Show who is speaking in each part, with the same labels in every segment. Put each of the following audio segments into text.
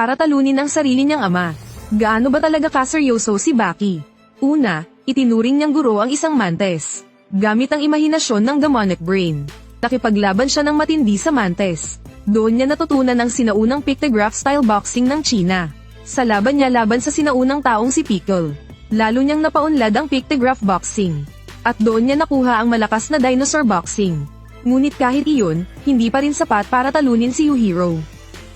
Speaker 1: para talunin ang sarili niyang ama. Gaano ba talaga kaseryoso si Baki? Una, itinuring niyang guro ang isang mantes. Gamit ang imahinasyon ng demonic brain. Nakipaglaban siya ng matindi sa mantes. Doon niya natutunan ang sinaunang pictograph style boxing ng China. Sa laban niya laban sa sinaunang taong si Pickle. Lalo niyang napaunlad ang pictograph boxing. At doon niya nakuha ang malakas na dinosaur boxing. Ngunit kahit iyon, hindi pa rin sapat para talunin si Yuhiro.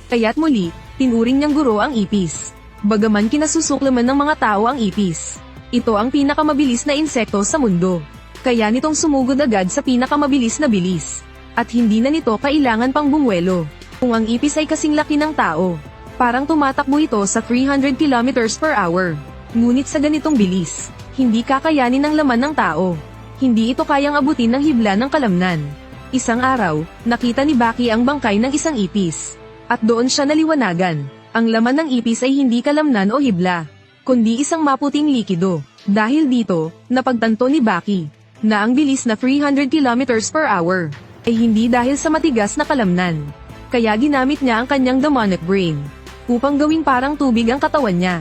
Speaker 1: Kaya't muli, tinuring niyang guro ang ipis. Bagaman kinasusuklaman ng mga tao ang ipis. Ito ang pinakamabilis na insekto sa mundo. Kaya nitong sumugod agad sa pinakamabilis na bilis. At hindi na nito kailangan pang bumuelo. Kung ang ipis ay kasing laki ng tao, parang tumatakbo ito sa 300 km per hour. Ngunit sa ganitong bilis, hindi kakayanin ng laman ng tao. Hindi ito kayang abutin ng hibla ng kalamnan. Isang araw, nakita ni Baki ang bangkay ng isang ipis. At doon siya naliwanagan. Ang laman ng ipis ay hindi kalamnan o hibla, kundi isang maputing likido. Dahil dito, napagtanto ni Baki, na ang bilis na 300 km per hour, ay hindi dahil sa matigas na kalamnan. Kaya ginamit niya ang kanyang demonic brain, upang gawing parang tubig ang katawan niya.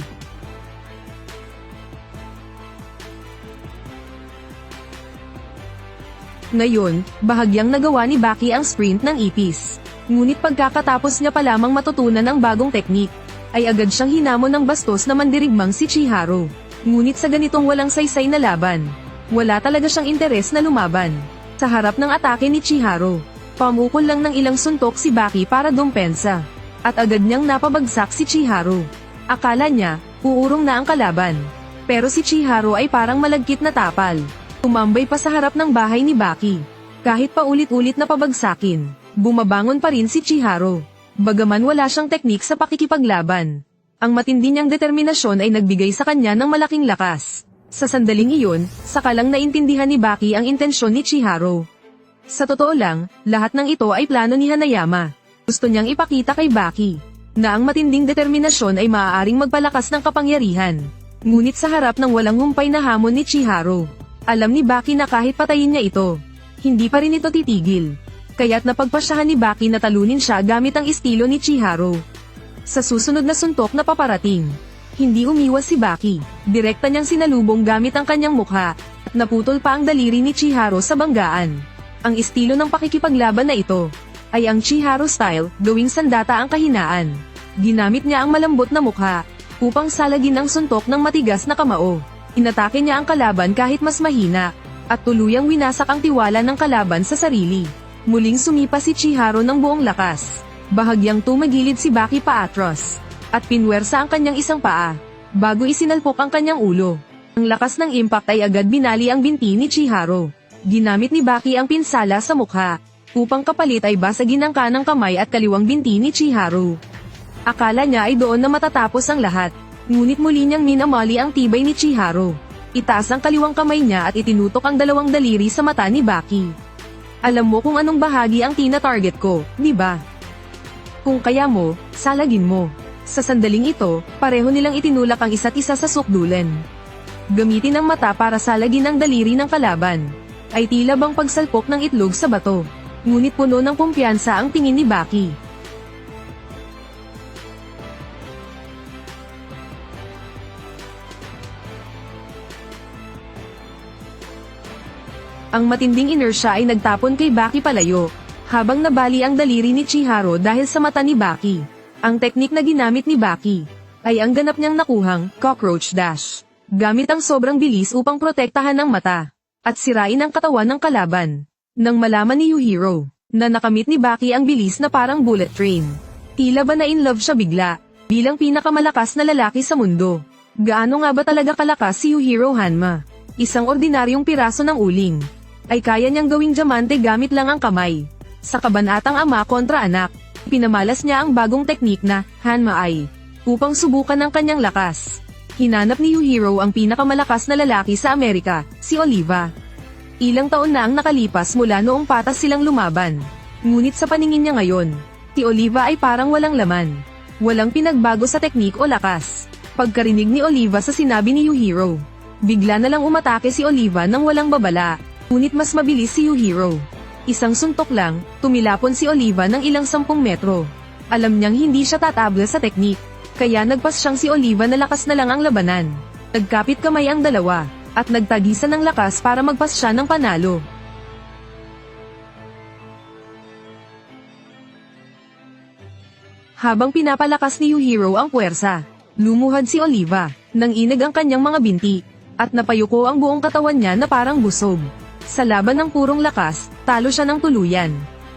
Speaker 1: Ngayon, bahagyang nagawa ni Baki ang sprint ng ipis. Ngunit pagkakatapos niya pa lamang matutunan ang bagong teknik, ay agad siyang hinamon ng bastos na mandirigmang si Chiharo. Ngunit sa ganitong walang saysay na laban, wala talaga siyang interes na lumaban. Sa harap ng atake ni Chiharo, pamukol lang ng ilang suntok si Baki para dumpensa. At agad niyang napabagsak si Chiharo. Akala niya, uurong na ang kalaban. Pero si Chiharo ay parang malagkit na tapal. Tumambay pa sa harap ng bahay ni Baki. Kahit pa ulit-ulit na pabagsakin, bumabangon pa rin si Chiharo. Bagaman wala siyang teknik sa pakikipaglaban. Ang matindi niyang determinasyon ay nagbigay sa kanya ng malaking lakas. Sa sandaling iyon, saka lang naintindihan ni Baki ang intensyon ni Chiharo. Sa totoo lang, lahat ng ito ay plano ni Hanayama. Gusto niyang ipakita kay Baki, na ang matinding determinasyon ay maaaring magpalakas ng kapangyarihan. Ngunit sa harap ng walang humpay na hamon ni Chiharo, alam ni Baki na kahit patayin niya ito, hindi pa rin ito titigil. Kaya't napagpasyahan ni Baki na talunin siya gamit ang estilo ni Chiharo. Sa susunod na suntok na paparating, hindi umiwas si Baki. Direkta niyang sinalubong gamit ang kanyang mukha, at naputol pa ang daliri ni Chiharo sa banggaan. Ang estilo ng pakikipaglaban na ito, ay ang Chiharo style, gawing sandata ang kahinaan. Ginamit niya ang malambot na mukha, upang salagin ang suntok ng matigas na kamao. Inatake niya ang kalaban kahit mas mahina, at tuluyang winasak ang tiwala ng kalaban sa sarili. Muling sumipa si Chiharo ng buong lakas. Bahagyang tumagilid si Baki paatros, at pinwersa ang kanyang isang paa, bago isinalpok ang kanyang ulo. Ang lakas ng impact ay agad binali ang binti ni Chiharo. Ginamit ni Baki ang pinsala sa mukha, upang kapalit ay basagin ang kanang kamay at kaliwang binti ni Chiharo. Akala niya ay doon na matatapos ang lahat, ngunit muli niyang minamali ang tibay ni Chiharo. Itaas ang kaliwang kamay niya at itinutok ang dalawang daliri sa mata ni Baki. Alam mo kung anong bahagi ang tina-target ko, di ba? Kung kaya mo, salagin mo. Sa sandaling ito, pareho nilang itinulak ang isa't isa sa sukdulan. Gamitin ang mata para salagin ang daliri ng kalaban. Ay tila bang pagsalpok ng itlog sa bato. Ngunit puno ng kumpiyansa ang tingin ni Baki. Ang matinding inersya ay nagtapon kay Baki palayo, habang nabali ang daliri ni Chiharo dahil sa mata ni Baki. Ang teknik na ginamit ni Baki ay ang ganap niyang nakuhang cockroach dash. Gamit ang sobrang bilis upang protektahan ang mata at sirain ang katawan ng kalaban. Nang malaman ni Yuhiro na nakamit ni Baki ang bilis na parang bullet train. Tila ba na in love siya bigla bilang pinakamalakas na lalaki sa mundo. Gaano nga ba talaga kalakas si Yuhiro Hanma? Isang ordinaryong piraso ng uling ay kaya niyang gawing diamante gamit lang ang kamay. Sa kabanatang ama kontra anak, pinamalas niya ang bagong teknik na Hanma Ai upang subukan ang kanyang lakas. Hinanap ni Yuhiro ang pinakamalakas na lalaki sa Amerika, si Oliva. Ilang taon na ang nakalipas mula noong patas silang lumaban. Ngunit sa paningin niya ngayon, si Oliva ay parang walang laman. Walang pinagbago sa teknik o lakas. Pagkarinig ni Oliva sa sinabi ni Yuhiro, bigla na lang umatake si Oliva nang walang babala. Ngunit mas mabilis si Yuhiro. Isang suntok lang, tumilapon si Oliva ng ilang sampung metro. Alam niyang hindi siya tatabla sa teknik, Kaya nagpas siyang si Oliva na lakas na lang ang labanan. Nagkapit kamay ang dalawa, at nagtagisan ng lakas para magpas siya ng panalo. Habang pinapalakas ni Yuhiro ang puwersa, lumuhad si Oliva, nang inag ang kanyang mga binti, at napayuko ang buong katawan niya na parang busog. Sa laban ng purong lakas, talo siya ng tuluyan.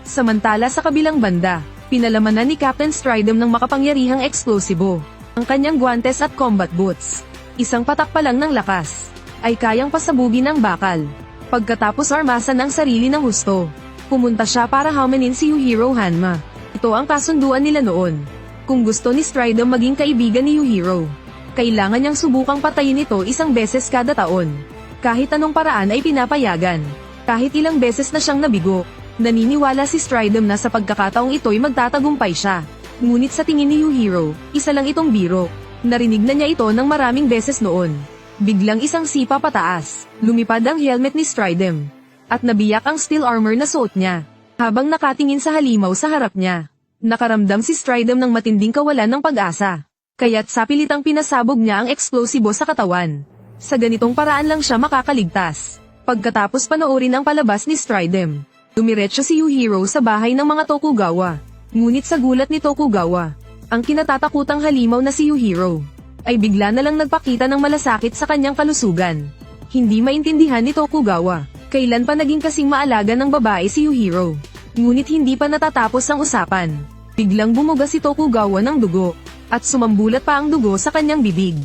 Speaker 1: Samantala sa kabilang banda, pinalamanan ni Captain Stridham ng makapangyarihang eksplosibo, ang kanyang guantes at combat boots. Isang patak pa lang ng lakas, ay kayang pasabugin ang bakal. Pagkatapos armasan ang sarili ng husto, pumunta siya para hamanin si Yuhiro Hanma. Ito ang kasunduan nila noon. Kung gusto ni Stridham maging kaibigan ni Yuhiro, kailangan niyang subukang patayin ito isang beses kada taon. Kahit anong paraan ay pinapayagan. Kahit ilang beses na siyang nabigo, naniniwala si Stridham na sa pagkakataong ito'y magtatagumpay siya. Ngunit sa tingin ni Yuhiro, isa lang itong biro. Narinig na niya ito ng maraming beses noon. Biglang isang sipa pataas, lumipad ang helmet ni Stridham. At nabiyak ang steel armor na suot niya. Habang nakatingin sa halimaw sa harap niya, nakaramdam si Stridham ng matinding kawalan ng pag-asa. Kaya't sa pilitang pinasabog niya ang eksplosibo sa katawan. Sa ganitong paraan lang siya makakaligtas. Pagkatapos panoorin ang palabas ni Stridham, dumiretso si Yuhiro sa bahay ng mga Tokugawa. Ngunit sa gulat ni Tokugawa, ang kinatatakutang halimaw na si Yuhiro, ay bigla na lang nagpakita ng malasakit sa kanyang kalusugan. Hindi maintindihan ni Tokugawa, kailan pa naging kasing maalaga ng babae si Yuhiro. Ngunit hindi pa natatapos ang usapan. Biglang bumuga si Tokugawa ng dugo, at sumambulat pa ang dugo sa kanyang bibig.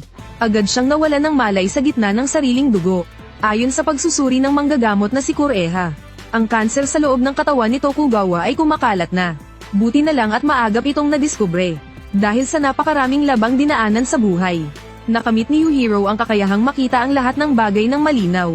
Speaker 1: Agad siyang nawala ng malay sa gitna ng sariling dugo. Ayon sa pagsusuri ng manggagamot na si Kureha, ang kanser sa loob ng katawan ni Tokugawa ay kumakalat na. Buti na lang at maagap itong nadiskubre. Dahil sa napakaraming labang dinaanan sa buhay. Nakamit ni Yuhiro ang kakayahang makita ang lahat ng bagay ng malinaw.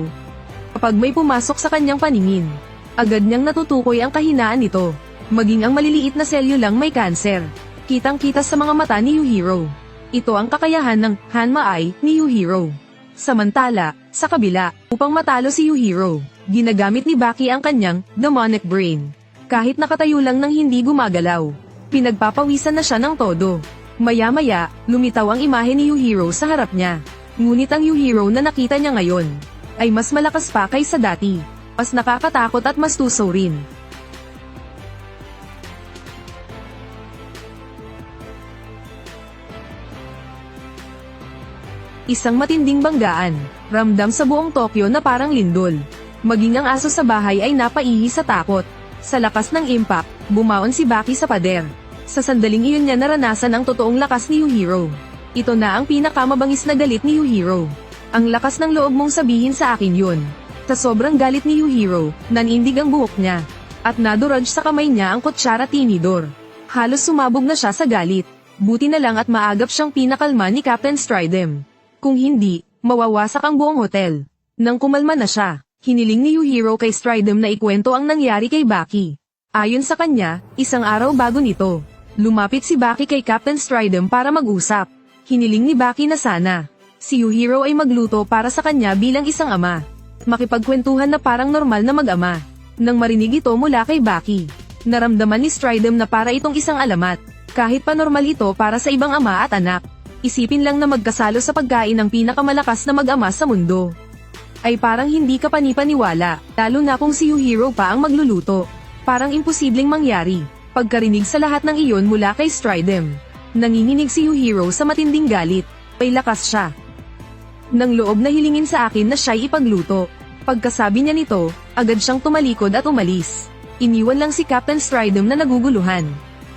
Speaker 1: Kapag may pumasok sa kanyang paningin, agad niyang natutukoy ang kahinaan nito. Maging ang maliliit na selyo lang may kanser. Kitang-kita sa mga mata ni Yuhiro. Ito ang kakayahan ng Hanma Eye ni Yuhiro. Samantala, sa kabila, upang matalo si Yuhiro, ginagamit ni Baki ang kanyang demonic brain. Kahit nakatayo lang ng hindi gumagalaw, pinagpapawisan na siya ng todo. Maya-maya, lumitaw ang imahe ni Yuhiro sa harap niya. Ngunit ang Yuhiro na nakita niya ngayon, ay mas malakas pa kaysa dati. Mas nakakatakot at mas tusaw rin. Isang matinding banggaan, ramdam sa buong Tokyo na parang lindol. Maging ang aso sa bahay ay napaihi sa takot. Sa lakas ng impact, bumaon si Baki sa pader. Sa sandaling iyon niya naranasan ang totoong lakas ni Yuhiro. Ito na ang pinakamabangis na galit ni Yuhiro. Ang lakas ng loob mong sabihin sa akin yun. Sa sobrang galit ni Yuhiro, nanindig ang buhok niya. At naduraj sa kamay niya ang kutsara tinidor. Halos sumabog na siya sa galit. Buti na lang at maagap siyang pinakalma ni Captain Stridham. Kung hindi, mawawasak ang buong hotel. Nang kumalma na siya, hiniling ni Yuhiro kay Stridham na ikwento ang nangyari kay Baki. Ayon sa kanya, isang araw bago nito, lumapit si Baki kay Captain Stridham para mag-usap. Hiniling ni Baki na sana, si Yuhiro ay magluto para sa kanya bilang isang ama. Makipagkwentuhan na parang normal na mag-ama. Nang marinig ito mula kay Baki, naramdaman ni Stridham na para itong isang alamat. Kahit pa normal ito para sa ibang ama at anak. Isipin lang na magkasalo sa pagkain ng pinakamalakas na mag-ama sa mundo. Ay parang hindi ka panipaniwala, lalo na kung si Yuhiro pa ang magluluto. Parang imposibleng mangyari. Pagkarinig sa lahat ng iyon mula kay Stridham. Nanginginig si Yuhiro sa matinding galit. May lakas siya. Nang loob na hilingin sa akin na siya'y ipagluto. Pagkasabi niya nito, agad siyang tumalikod at umalis. Iniwan lang si Captain Stridham na naguguluhan.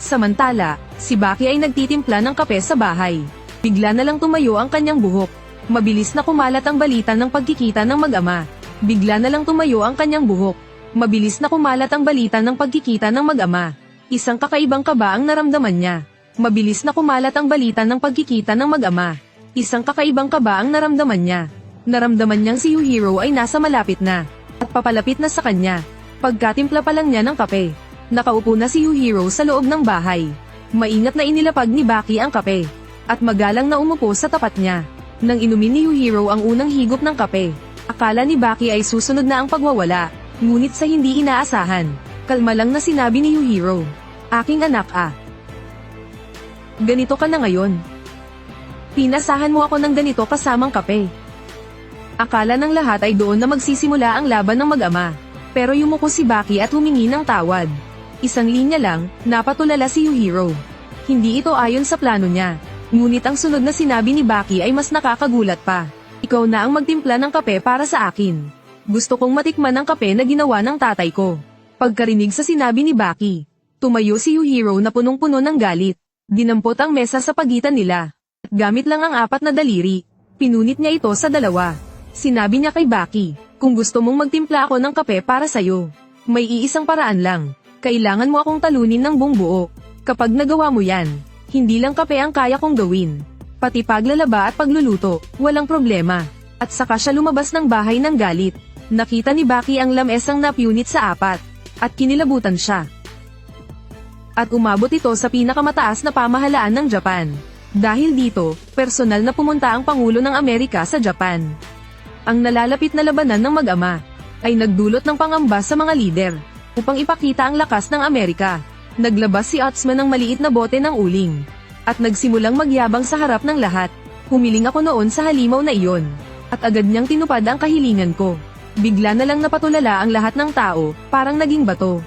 Speaker 1: Samantala, si Baki ay nagtitimpla ng kape sa bahay. Bigla na lang tumayo ang kanyang buhok. Mabilis na kumalat ang balita ng pagkikita ng mag-ama. Bigla na lang tumayo ang kanyang buhok. Mabilis na kumalat ang balita ng pagkikita ng mag-ama. Isang kakaibang kaba ang naramdaman niya. Mabilis na kumalat ang balita ng pagkikita ng mag-ama. Isang kakaibang kaba ang naramdaman niya. Naramdaman niyang si Yuhiro ay nasa malapit na. At papalapit na sa kanya. Pagkatimpla pa lang niya ng kape. Nakaupo na si Yuhiro sa loob ng bahay. Maingat na inilapag ni Baki ang kape. At magalang na umupo sa tapat niya. Nang inumin ni Yuhiro ang unang higop ng kape. Akala ni Baki ay susunod na ang pagwawala. Ngunit sa hindi inaasahan, kalma lang na sinabi ni Yuhiro. Aking anak ah. Ganito ka na ngayon. Pinasahan mo ako ng ganito kasamang kape. Akala ng lahat ay doon na magsisimula ang laban ng mag-ama. Pero yumuko si Baki at humingi ng tawad. Isang linya lang, napatulala si Yuhiro. Hindi ito ayon sa plano niya. Ngunit ang sunod na sinabi ni Baki ay mas nakakagulat pa. Ikaw na ang magtimpla ng kape para sa akin. Gusto kong matikman ang kape na ginawa ng tatay ko. Pagkarinig sa sinabi ni Baki, tumayo si Yuhiro na punong-puno ng galit. Dinampot ang mesa sa pagitan nila. At gamit lang ang apat na daliri, pinunit niya ito sa dalawa. Sinabi niya kay Baki, kung gusto mong magtimpla ako ng kape para sa'yo, may iisang paraan lang. Kailangan mo akong talunin ng buong buo. Kapag nagawa mo yan, hindi lang kape ang kaya kong gawin. Pati paglalaba at pagluluto, walang problema. At saka siya lumabas ng bahay ng galit. Nakita ni Baki ang lamesang napunit sa apat. At kinilabutan siya. At umabot ito sa pinakamataas na pamahalaan ng Japan. Dahil dito, personal na pumunta ang Pangulo ng Amerika sa Japan. Ang nalalapit na labanan ng mag-ama ay nagdulot ng pangamba sa mga lider upang ipakita ang lakas ng Amerika. Naglabas si Otsman ng maliit na bote ng uling at nagsimulang magyabang sa harap ng lahat. Humiling ako noon sa halimaw na iyon at agad niyang tinupad ang kahilingan ko. Bigla na lang napatulala ang lahat ng tao, parang naging bato.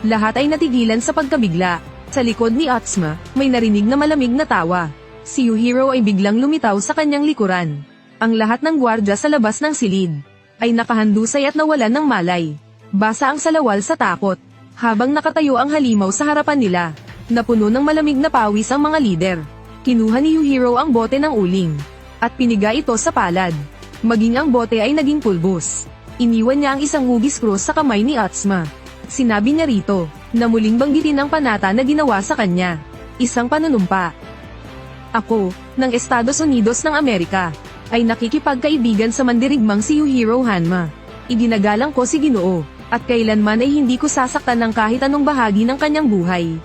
Speaker 1: Lahat ay natigilan sa pagkabigla. Sa likod ni Otsma, may narinig na malamig na tawa. Si Yuhiro ay biglang lumitaw sa kanyang likuran. Ang lahat ng gwardya sa labas ng silid ay nakahandusay at nawalan ng malay. Basa ang salawal sa takot. Habang nakatayo ang halimaw sa harapan nila, napuno ng malamig na pawis ang mga lider. Kinuha ni Yuhiro ang bote ng uling at piniga ito sa palad. Maging ang bote ay naging pulbos. Iniwan niya ang isang hugis cross sa kamay ni Atsma. Sinabi niya rito, na muling banggitin ang panata na ginawa sa kanya. Isang panunumpa. Ako, ng Estados Unidos ng Amerika, ay nakikipagkaibigan sa mandirigmang si Yuhiro Hanma. Idinagalang ko si Ginoo, at kailanman ay hindi ko sasaktan ng kahit anong bahagi ng kanyang buhay.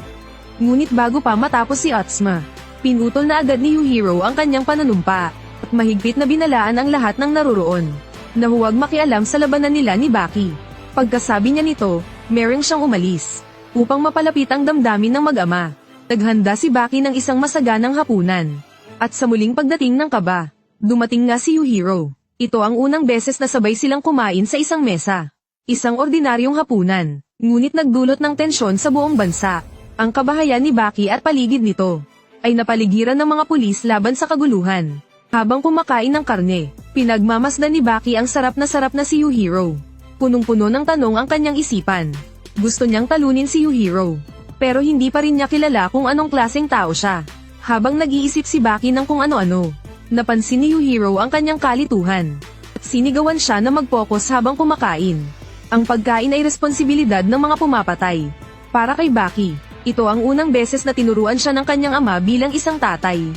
Speaker 1: Ngunit bago pa matapos si Atsma, pinutol na agad ni Yuhiro ang kanyang pananumpa, at mahigpit na binalaan ang lahat ng naruroon, na huwag makialam sa labanan nila ni Baki. Pagkasabi niya nito, mereng siyang umalis, upang mapalapit ang damdamin ng mag-ama. Naghanda si Baki ng isang masaganang hapunan. At sa muling pagdating ng kaba, dumating nga si Yuhiro. Ito ang unang beses na sabay silang kumain sa isang mesa. Isang ordinaryong hapunan, ngunit nagdulot ng tensyon sa buong bansa. Ang kabahayan ni Baki at paligid nito ay napaligiran ng mga pulis laban sa kaguluhan. Habang kumakain ng karne, pinagmamasdan ni Baki ang sarap na sarap na si Yuhiro. Punong-puno ng tanong ang kanyang isipan. Gusto niyang talunin si Yuhiro. Pero hindi pa rin niya kilala kung anong klaseng tao siya. Habang nag-iisip si Baki ng kung ano-ano, napansin ni Yuhiro ang kanyang kalituhan. Sinigawan siya na mag-focus habang kumakain. Ang pagkain ay responsibilidad ng mga pumapatay. Para kay Baki, ito ang unang beses na tinuruan siya ng kanyang ama bilang isang tatay.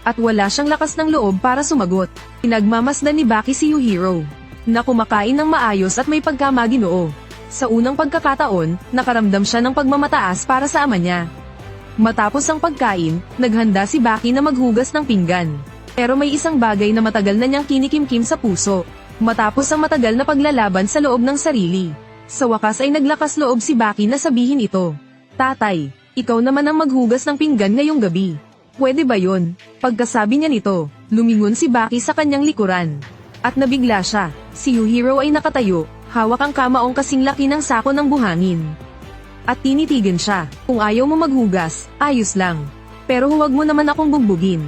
Speaker 1: At wala siyang lakas ng loob para sumagot. Pinagmamasdan ni Baki si Yuhiro, na kumakain ng maayos at may pagkamaginoo. Sa unang pagkakataon, nakaramdam siya ng pagmamataas para sa ama niya. Matapos ang pagkain, naghanda si Baki na maghugas ng pinggan. Pero may isang bagay na matagal na niyang kinikimkim sa puso. Matapos ang matagal na paglalaban sa loob ng sarili. Sa wakas ay naglakas loob si Baki na sabihin ito. Tatay, ikaw naman ang maghugas ng pinggan ngayong gabi. Pwede ba yon? Pagkasabi niya nito, lumingon si Baki sa kanyang likuran. At nabigla siya. Si Yuhiro ay nakatayo, hawak ang kamaong kasing laki ng sako ng buhangin. At tinitigan siya, kung ayaw mo maghugas, ayos lang. Pero huwag mo naman akong bugbugin.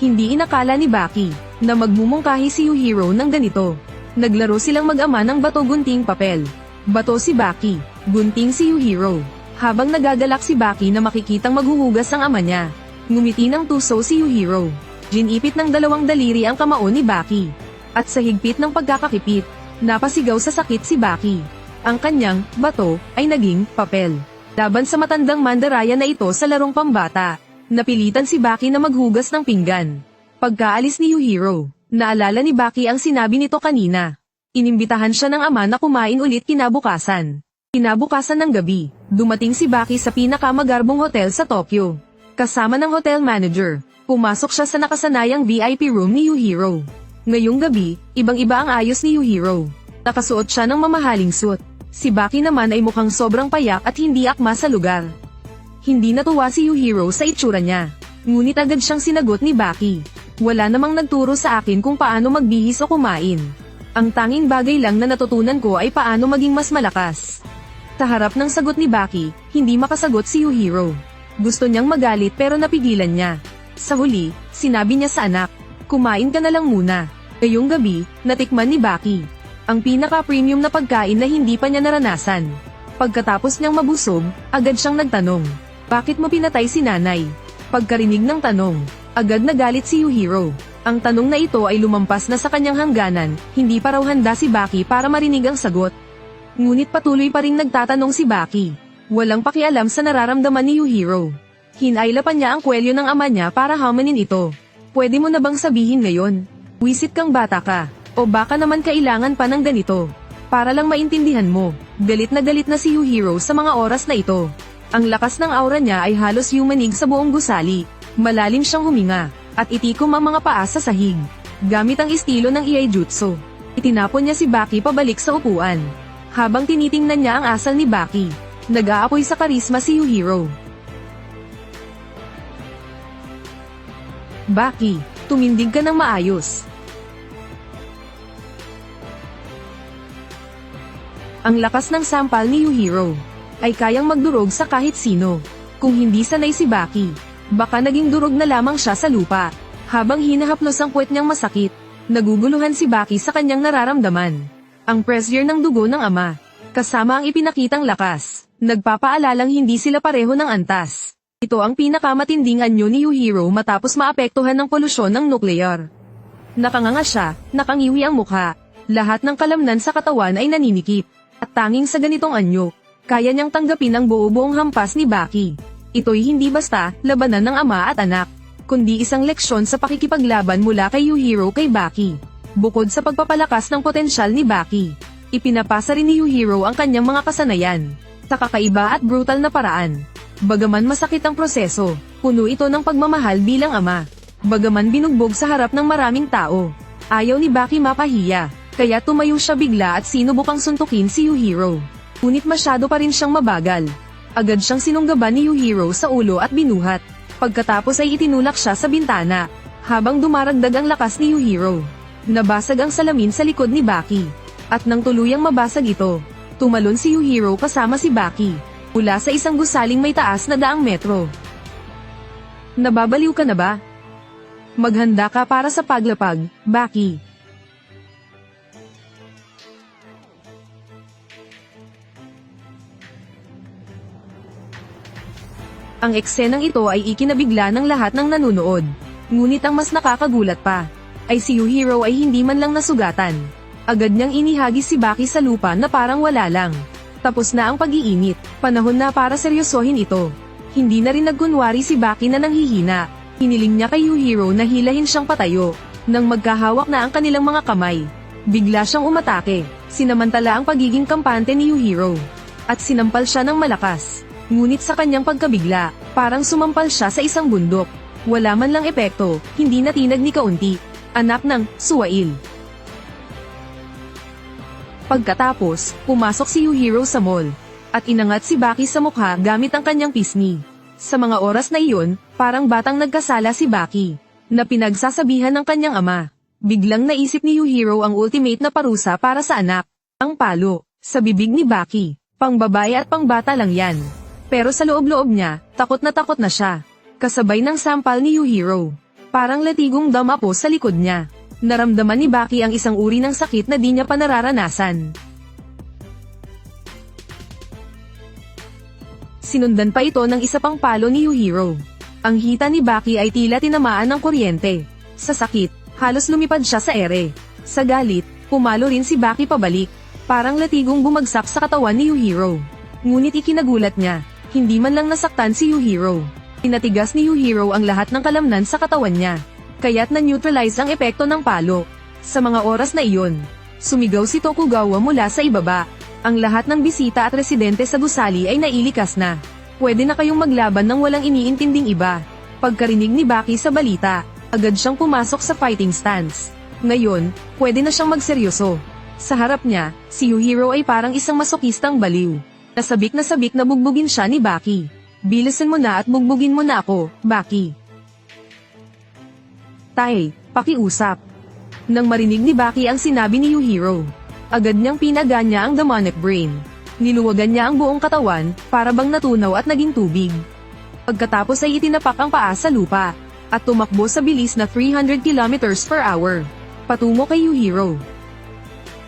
Speaker 1: Hindi inakala ni Baki na magmumungkahi si Yuhiro ng ganito. Naglaro silang mag-ama ng bato-gunting papel. Bato si Baki, gunting si Yuhiro. Habang nagagalak si Baki na makikitang maghuhugas ang ama niya, ngumiti ng tuso si Yuhiro. Ginipit ng dalawang daliri ang kamao ni Baki. At sa higpit ng pagkakakipit, napasigaw sa sakit si Baki. Ang kanyang bato ay naging papel. Laban sa matandang mandaraya na ito sa larong pambata, napilitan si Baki na maghugas ng pinggan. Pagkaalis ni Yuhiro, naalala ni Baki ang sinabi nito kanina. Inimbitahan siya ng ama na kumain ulit kinabukasan. Kinabukasan ng gabi, dumating si Baki sa pinakamagarbong hotel sa Tokyo. Kasama ng hotel manager, pumasok siya sa nakasanayang VIP room ni Yuhiro. Ngayong gabi, ibang-iba ang ayos ni Yuhiro. Nakasuot siya ng mamahaling suit. Si Baki naman ay mukhang sobrang payak at hindi akma sa lugar. Hindi natuwa si Yuhiro sa itsura niya. Ngunit agad siyang sinagot ni Baki. Wala namang nagturo sa akin kung paano magbihis o kumain. Ang tanging bagay lang na natutunan ko ay paano maging mas malakas. Sa harap ng sagot ni Baki, hindi makasagot si Yuhiro. Gusto niyang magalit pero napigilan niya. Sa huli, sinabi niya sa anak, kumain ka na lang muna. Ngayong gabi, natikman ni Baki. Ang pinaka-premium na pagkain na hindi pa niya naranasan. Pagkatapos niyang mabusog, agad siyang nagtanong, bakit mo pinatay si nanay? Pagkarinig ng tanong, agad nagalit si Yuhiro. Ang tanong na ito ay lumampas na sa kanyang hangganan, hindi pa raw handa si Baki para marinig ang sagot. Ngunit patuloy pa ring nagtatanong si Baki. Walang pakialam sa nararamdaman ni Yuhiro. Hinayla pa niya ang kwelyo ng ama niya para hamanin ito. Pwede mo na bang sabihin ngayon? Wisit kang bata ka. O baka naman kailangan pa ng ganito. Para lang maintindihan mo, galit na galit na si Yuhiro sa mga oras na ito. Ang lakas ng aura niya ay halos yumanig sa buong gusali. Malalim siyang huminga, at itikom ang mga paa sa sahig. Gamit ang estilo ng Iaijutsu. Itinapon niya si Baki pabalik sa upuan. Habang tinitingnan niya ang asal ni Baki, nag-aapoy sa karisma si Yuhiro. Baki, tumindig ka ng maayos. Ang lakas ng sampal ni Yuhiro ay kayang magdurog sa kahit sino. Kung hindi sanay si Baki, baka naging durog na lamang siya sa lupa. Habang hinahaplos ang puwet niyang masakit, naguguluhan si Baki sa kanyang nararamdaman. Ang pressure ng dugo ng ama, kasama ang ipinakitang lakas, nagpapaalalang hindi sila pareho ng antas. Ito ang pinakamatinding anyo ni Yuhiro matapos maapektuhan ng polusyon ng nuklear. Nakanganga siya, nakangiwi ang mukha. Lahat ng kalamnan sa katawan ay naninikip. At tanging sa ganitong anyo, kaya niyang tanggapin ang buo-buong hampas ni Baki. Ito'y hindi basta labanan ng ama at anak, kundi isang leksyon sa pakikipaglaban mula kay Yuhiro kay Baki. Bukod sa pagpapalakas ng potensyal ni Baki, ipinapasa rin ni Yuhiro ang kanyang mga kasanayan, sa kakaiba at brutal na paraan. Bagaman masakit ang proseso, puno ito ng pagmamahal bilang ama. Bagaman binugbog sa harap ng maraming tao, ayaw ni Baki mapahiya, kaya tumayo siya bigla at sinubukang suntukin si Yuhiro. Ngunit masyado pa rin siyang mabagal. Agad siyang sinunggaban ni Yuhiro sa ulo at binuhat. Pagkatapos ay itinulak siya sa bintana, habang dumaragdag ang lakas ni Yuhiro. Nabasag ang salamin sa likod ni Baki. At nang tuluyang mabasag ito, tumalon si Yuhiro kasama si Baki mula sa isang gusaling may taas na daang metro. Nababaliw ka na ba? Maghanda ka para sa paglapag, Baki. Ang eksenang ito ay ikinabigla ng lahat ng nanunood. Ngunit ang mas nakakagulat pa, ay si Yuhiro ay hindi man lang nasugatan. Agad niyang inihagis si Baki sa lupa na parang wala lang. Tapos na ang pag-iinit, panahon na para seryosohin ito. Hindi na rin nagkunwari si Baki na nanghihina. Hiniling niya kay Yuhiro na hilahin siyang patayo. Nang magkahawak na ang kanilang mga kamay, bigla siyang umatake. Sinamantala ang pagiging kampante ni Yuhiro. At sinampal siya ng malakas. Ngunit sa kanyang pagkabigla, parang sumampal siya sa isang bundok. Wala man lang epekto, hindi natinag ni kaunti. Anak ng Suwail. Pagkatapos, pumasok si Yuhiro sa mall. At inangat si Baki sa mukha gamit ang kanyang pisngi. Sa mga oras na iyon, parang batang nagkasala si Baki. Na pinagsasabihan ng kanyang ama. Biglang naisip ni Yuhiro ang ultimate na parusa para sa anak. Ang palo. Sa bibig ni Baki. Pangbabae at pangbata lang yan. Pero sa loob-loob niya, takot na takot na siya. Kasabay ng sampal ni Yuhiro. Parang latigong damapo sa likod niya. Naramdaman ni Baki ang isang uri ng sakit na di niya pa nararanasan. Sinundan pa ito ng isa pang palo ni Yuhiro. Ang hita ni Baki ay tila tinamaan ng kuryente. Sa sakit, halos lumipad siya sa ere. Sa galit, pumalo rin si Baki pabalik. Parang latigong bumagsak sa katawan ni Yuhiro. Ngunit ikinagulat niya, hindi man lang nasaktan si Yuhiro. Pinatigas ni Yuhiro ang lahat ng kalamnan sa katawan niya. Kaya't na-neutralize ang epekto ng palo. Sa mga oras na iyon, sumigaw si Tokugawa mula sa ibaba. Ang lahat ng bisita at residente sa gusali ay nailikas na. Pwede na kayong maglaban ng walang iniintinding iba. Pagkarinig ni Baki sa balita, agad siyang pumasok sa fighting stance. Ngayon, pwede na siyang magseryoso. Sa harap niya, si Yuhiro ay parang isang masokistang baliw. Nasabik na sabik na bugbugin siya ni Baki. Bilisan mo na at bugbugin mo na ako, Baki. Tay, pakiusap. Nang marinig ni Baki ang sinabi ni Yuhiro, agad niyang pinaganya ang demonic brain. Niluwagan niya ang buong katawan, para bang natunaw at naging tubig. Pagkatapos ay itinapak ang paa sa lupa, at tumakbo sa bilis na 300 kilometers per hour. Patungo kay Yuhiro.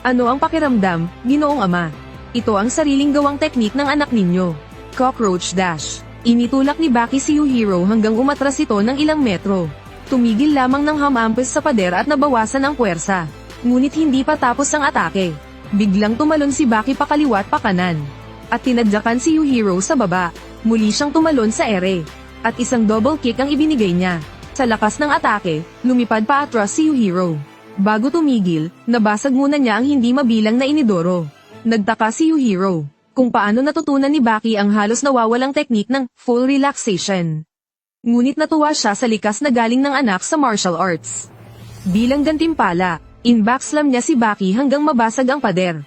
Speaker 1: Ano ang pakiramdam, ginoong ama? Ito ang sariling gawang teknik ng anak ninyo. Cockroach Dash. Initulak ni Baki si Yuhiro hanggang umatras ito ng ilang metro. Tumigil lamang ng hamampes sa pader at nabawasan ang puwersa. Ngunit hindi pa tapos ang atake. Biglang tumalon si Baki pakaliwa at pakanan. At tinadyakan si Yuhiro sa baba. Muli siyang tumalon sa ere. At isang double kick ang ibinigay niya. Sa lakas ng atake, lumipad pa atras si Yuhiro. Bago tumigil, nabasag muna niya ang hindi mabilang na inidoro. Nagtaka si Yuhiro kung paano natutunan ni Baki ang halos nawawalang teknik ng full relaxation. Ngunit natuwa siya sa likas na galing ng anak sa martial arts. Bilang gantimpala, in-backslam niya si Baki hanggang mabasag ang pader.